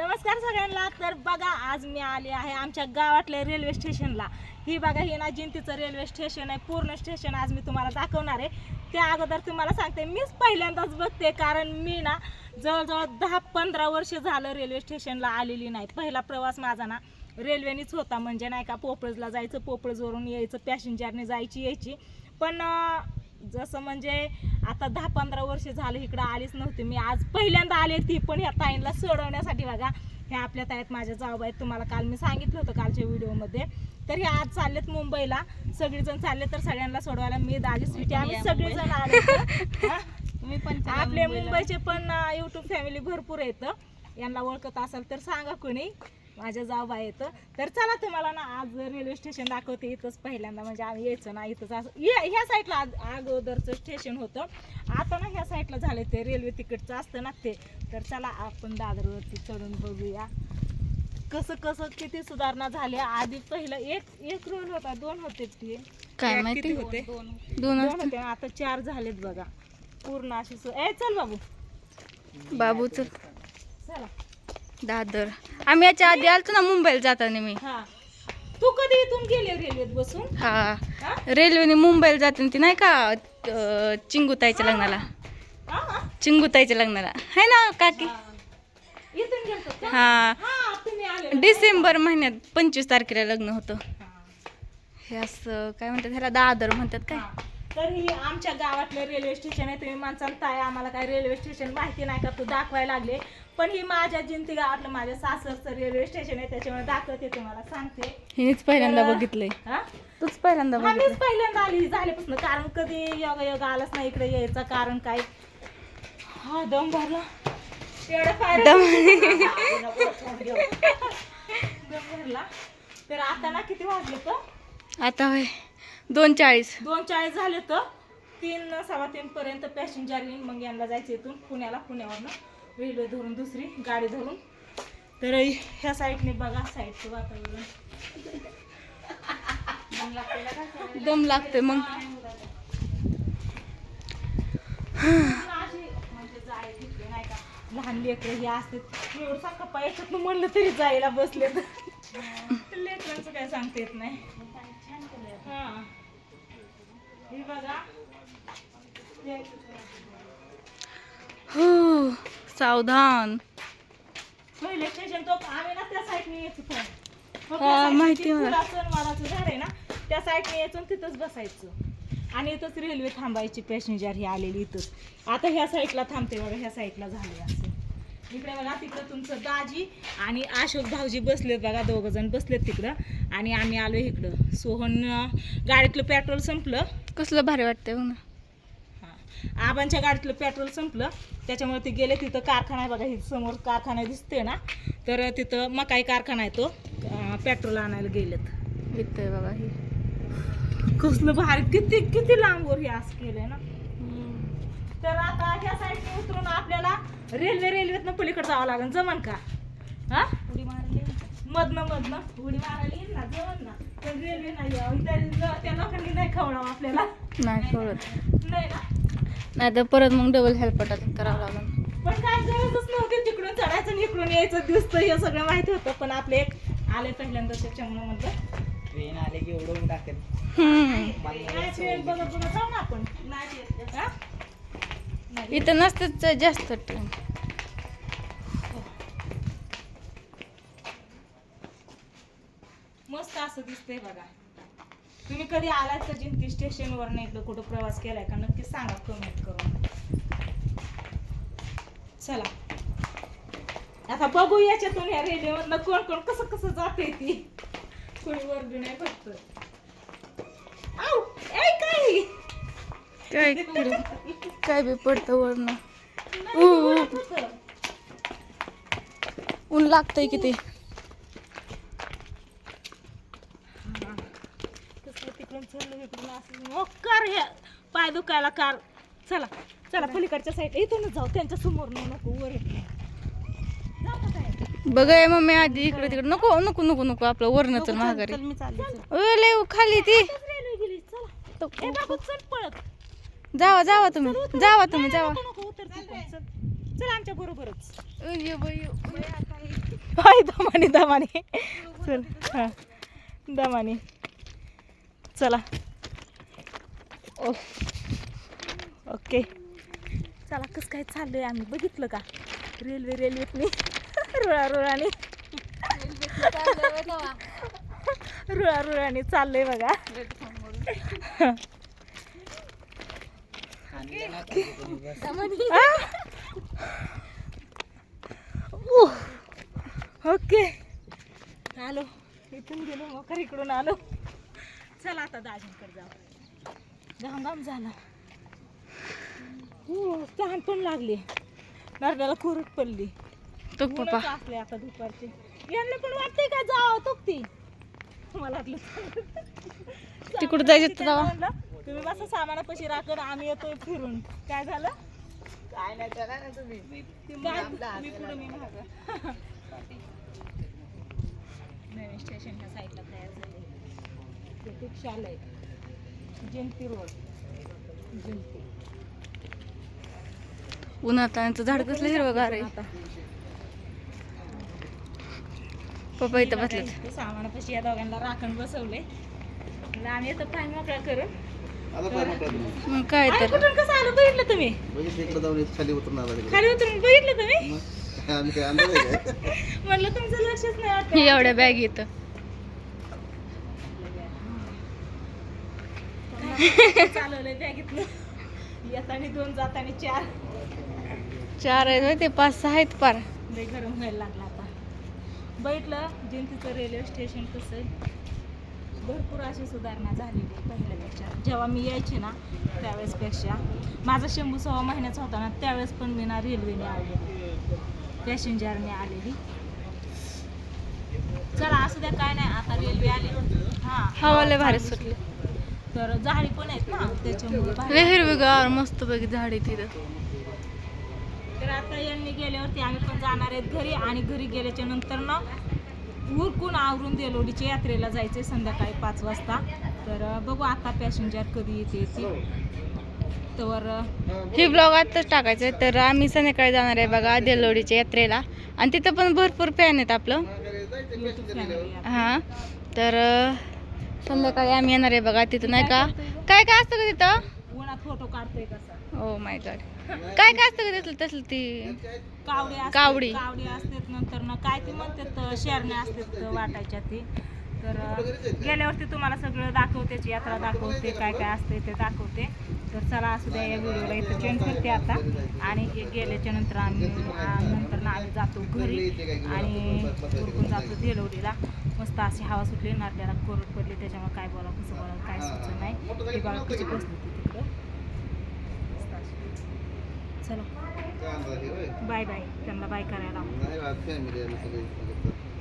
नमस्कार सगळ्यांना. तर बघा आज मी आले आहे आमच्या गावातल्या रेल्वे स्टेशनला ही बघा हे ना जिंतीचं रेल्वे स्टेशन आहे. पूर्ण स्टेशन आज मी तुम्हाला दाखवणार आहे. त्या अगोदर तुम्हाला सांगते मीच पहिल्यांदाच बघते कारण मी ना जवळजवळ दहा पंधरा वर्ष झालं रेल्वे स्टेशनला आलेली नाही. पहिला प्रवास माझा ना रेल्वेनीच होता. म्हणजे नाही का पोपळजला जायचं पोपळजवरून यायचं पॅसेंजरने जायची यायची. पण जसं म्हणजे आता दहा पंधरा वर्ष झालं इकडं आलीच नव्हती. मी आज पहिल्यांदा आले ती पण ह्या ताईंना सोडवण्यासाठी बघा. ह्या आपल्या ताईत माझ्या जाऊ आहेत. तुम्हाला काल मी सांगितलं होतं कालच्या व्हिडिओमध्ये. तर हे आज चाललेत मुंबईला. सगळेजण चालले तर सगळ्यांना सोडवायला. मी दाजी स्वीटी आम्ही सगळेजण आले आपले मुंबईचे पण युट्यूब फॅमिली भरपूर आहेत. यांना ओळखत असाल तर सांगा कोणी. माझ्या जाऊ आहेत तर चला तुम्हाला ना आज रेल्वे स्टेशन दाखवते इथंच पहिल्यांदा. म्हणजे आम्ही यायचं ना इथंच. असं ये- ह्या साईडला अगोदरचं स्टेशन होतं. आता ना ह्या साईडला झालं ते रेल्वे तिकडचं असतं ना ते. तर चला आपण दादरवरती चढून बघूया. कसं कसं किती सुधारणा झाल्या. आधी पहिलं एक एक रोल होता दोन होते ते. काय माहिती? होते? दोन दोन होते. आता चार झालेत बघा. पूर्ण अशी ए चल बाबू. बाबूच चला दादर. आम्ही याच्या आधी आलतो ना मुंबईला जाताना मी. हा. तू कधी इथून गेले रेल्वेत बसून? हा. हा? रेल्वेने मुंबईला जाताना ती नाही का अं, चिंगूताईच्या लग्नाला. हा, हा. चिंगूताईच्या लग्नाला. आहे ना काकी? इथून गेलतो का? हा. हा तुम्ही आले ना. डिसेंबर महिन्यात पंचवीस तारखेला लग्न होतं. हा. हे असं काय म्हणतात ह्याला दादर म्हणतात काय? हा. तर ही आमच्या गावातलं रेल्वे स्टेशन आहे तुम्ही माणसाला ताय आम्हाला काय रेल्वे स्टेशन माहिती नाही का? तू दाखवायला लागले. पण ही माझ्या जिंती गावातलं माझ्या सासरचं रेल्वे स्टेशन आहे त्याच्यामुळे दाखवते तुम्हाला सांगते. हिनेच पहिल्यांदा तर- बघितलंय. हा? तूच पहिल्यांदा हा, मीच पहिल्यांदा आली झाल्यापासून कारण कधी योगा योगा आलाच नाही इकडे यायचं कारण काय? हा दम भरला. एवढं फार दम. दम भरला. तर आता ना किती वाजले तर आता होय दोन चाळीस दोन चाळीस झाले तर तीन सव्वा तीन पर्यंत पॅसेंजर येईन मग यांना जायचं इथून पुण्याला पुण्यावरनं. रेल्वे धरून दुसरी गाडी धरून. तर ह्या साईडने बघा साईडचं वातावरण. दम लागते मग. म्हणजे लहान लेकरं हे असते एवढं कप्पा याच्यात म्हणलं तरी जायला बसले तर लेकरांचं काय सांगता येत नाही. हा हे. बघा. सावधान. माहिती झाड आहे ना त्या साईडने यायचं आणि तिथंच बसायचं. आणि इथंच रेल्वे थांबायची पॅसेंजर ही आलेली इथंच. आता ह्या साईडला थांबते बघा ह्या साईडला झाले असं. इकडे बघा तिकडं तुमचं दाजी आणि अशोक भाऊजी बसलेत बघा दोघं जण बसलेत तिकडं. आणि आम्ही आलो इकडं. सोहन गाडीतलं पेट्रोल संपलं. कसलं भारी वाटतंय बघ ना. आबांच्या गाडीतलं पेट्रोल संपलं त्याच्यामुळे ते गेले तिथं कारखाना आहे बघा ही समोर कारखाना दिसते ना तर तिथं मकाई कारखाना आहे तो पेट्रोल आणायला गेलेत. येतंय बघा ही. कसलं भारी किती किती लांबवर हे असं केलंय ना. तर आता ह्या साईडने उतरून आपल्याला रेल्वे रेल्वेतनं पलीकडे जावं लागेल. जमन का? हा? उडी मारली मधनं मधनं. उडी मारायला येईल ना जमन ना. पण रेल्वे नाही. त्या लोकांनी नाही खवडावं आपल्याला. नाही कळत नाही ना? नाही तर परत मग डबल हेल्पटात करावं लागेल. पण काय गरजच नव्हती तिकडून चढायचं आणि इकडून यायचं. दिसतं हे सगळं माहिती होतं पण आपले एक आले पहिल्यांदा त्याच्यामुळे म्हटलं ट्रेन आले की एवढं टाकेल. हम्म. काय ट्रेन बघत बघत जाऊ ना आपण. हा? इथं नसतंच जास्त ट्रेन मस्त असं दिसतंय बघा. तुम्ही कधी आलात का जिंती स्टेशनवर नाही इकडं कुठं प्रवास केलाय का? नक्की सांगा कमेंट करून. चला. आता बघू याच्यातून या रेल्वेमधनं कोण कोण कसं कसं जाते ती. कोणी वर्ग नाही फक्त काय? काय बी पडतं होतं. ऊन लागतंय किती कसं तिकडून चाललं इकडून असं मग कार ह्या पाय दुखायला कार. चला चला पलीकडच्या साईड इथूनच जाऊ. त्यांच्यासमोर नको वर? बघाय मम्मी आधी इकडे तिकडे. नको नको नको नको. आपलं वरण चल महागारी लय खाली ती. जावा जावा तुम्ही. जावा तुम्ही जावा. चल. आमच्या बरोबरच. दमानी दमानी. चल हां. दमानी. चला. Oh okay. चला कसं काय चाललंय आम्ही बघितलं का? रेल्वे रेल्वेतनी. रुळा रुळाने रुळा रुळाने चाललंय बघा. ओके. आलो. इथून गेलो मकर इकडून आलो. चला आता दाजींकडे जाऊ. घाम घाम झाला. हो तहान पण लागली. नरड्याला कुरट पडली. तो पप्पा. असले आता दुपारचे. यांना पण वाटतंय का जावं? तुकती मला वाटलं तिकडं जायचं? म्हणलं? तुम्ही बसा सामानापाशी राखण आम्ही येतोय फिरून. काय झालं? काय नाही करा ना तुम्ही. मी पुढे मी मागं. नवीन स्टेशन ह्या साईडला तयार झाले. प्रतीक्षालय जयंती रोड. जयंती उन्हात आणि झाड कसलं हिरवगार आहे? आता. पप्पा इथं बसलेत. ते सामानापाशी या दोघांना राखण बसवले आम्ही येतो पाय मोकळा करून मग काय तर. कुठून कसं आलं बघितलं तुम्ही? खाली उतरून खाली उतरून बघितलं तुम्ही? म्हणलं तुमचं लक्षच नाही वाटत. एवढ्या बॅग येतं चालवलंय बॅगेतलं येताना दोन जाताना चार. चार आहेत ते पाच सहा आहेत पार. लय गरम व्हायला लागला आता. बैठलं जयंतीचं रेल्वे स्टेशन कसं आहे? भरपूर अशी सुधारणा झालेली पहिल्यापेक्षा. जेव्हा मी यायचे ना त्यावेळेसपेक्षा. माझा शंभू सव्वा महिन्याचा होता ना त्यावेळेस पण मी ना रेल्वेने आलेली. पॅसेंजरने आलेली. चला असू द्या काय नाही आता रेल्वे आली. हां. हवा लय भारी सुटली. तर झाडी पण आहेत ना त्याच्यामुळे लय हिरवीगार मस्त पैकी झाड आहे तिथं तर आता यांनी गेल्यावरती आम्ही पण जाणार आहेत घरी आणि घरी गेल्याच्यानंतर ना उरकून आवरून देलोडीच्या यात्रेला जायचंय संध्याकाळी पाच वाजता. तर बघू आता पॅसेंजर कधी येते ती. तर हे ब्लॉग आत्ताच टाकायचं आहे तर आम्ही संध्याकाळी जाणार आहे बघा देलोडीच्या यात्रेला. आणि तिथं पण भरपूर फॅन आहेत आपलं. आहे. हां. तर अं, संध्याकाळी आम्ही येणार आहे बघा तिथं नाही का? काय काय असतं का तिथं? फोटो काढतोय कसा. ओ माय गॉड काय काय असतं का तिथलं तसलं ती? कावडी कावडी. कावडी असतात नंतर ना काय ती म्हणतात शेरण्या असतात वाटायच्या ती. तर अं, गेल्यावरती तुम्हाला सगळं दाखवते यात्रा दाखवते काय काय असते ते दाखवते. तर चला असू द्या या व्हिडिओला इथं चेंज करते आता. आणि गेल्याच्यानंतर आम्ही नंतर ना आम्ही जातो घरी आणि उरकून जातो देलवडीला मस्त अशी हवा सुटली नारल्याला कोरड पडली त्याच्यामुळे काय बोला कसं बोला काय सुचत नाही. ती बघा कशी बसली ती तिकडं. चला? बाय बाय त्यांना बाय करायला.